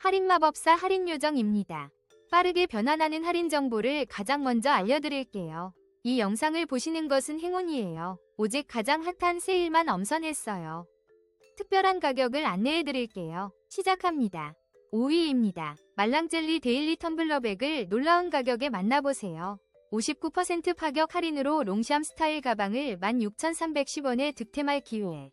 할인 마법사 할인 요정입니다. 빠르게 변환하는 할인 정보를 가장 먼저 알려드릴게요. 이 영상을 보시는 것은 행운이에요. 오직 가장 핫한 세일만 엄선했어요. 특별한 가격을 안내해드릴게요. 시작합니다. 5위입니다. 말랑젤리 데일리 텀블러백을 놀라운 가격에 만나보세요. 59% 파격 할인으로 롱샴 스타일 가방을 16,310원에 득템할 기회.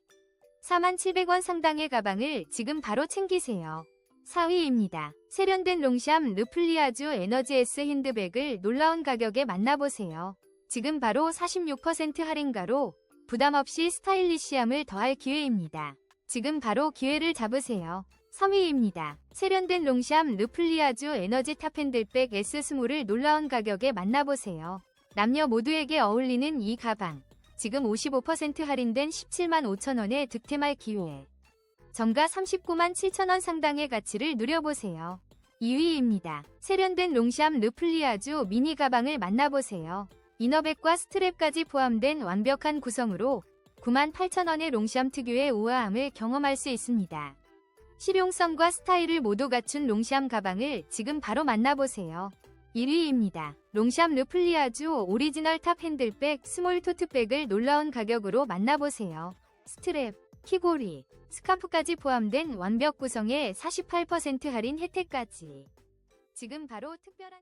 4700원 상당의 가방을 지금 바로 챙기세요. 4위입니다. 세련된 롱샴 르플리아주 에너지 S 핸드백을 놀라운 가격에 만나보세요. 지금 바로 46% 할인가로 부담 없이 스타일리시함을 더할 기회입니다. 지금 바로 기회를 잡으세요. 3위입니다. 세련된 롱샴 르플리아주 에너지 탑 핸들백 S 스몰을 놀라운 가격에 만나보세요. 남녀 모두에게 어울리는 이 가방. 지금 55% 할인된 17만 5천원에 득템할 기회. 정가 39만 7천원 상당의 가치를 누려보세요. 2위입니다. 세련된 롱샴 르플리아주 미니 가방을 만나보세요. 이너백과 스트랩까지 포함된 완벽한 구성으로 9만 8천원의 롱샴 특유의 우아함을 경험할 수 있습니다. 실용성과 스타일을 모두 갖춘 롱샴 가방을 지금 바로 만나보세요. 1위입니다. 롱샴 르플리아주 오리지널 탑 핸들백 스몰 토트백을 놀라운 가격으로 만나보세요. 스트랩, 키고리, 스카프까지 포함된 완벽 구성의 48% 할인 혜택까지. 지금 바로 특별한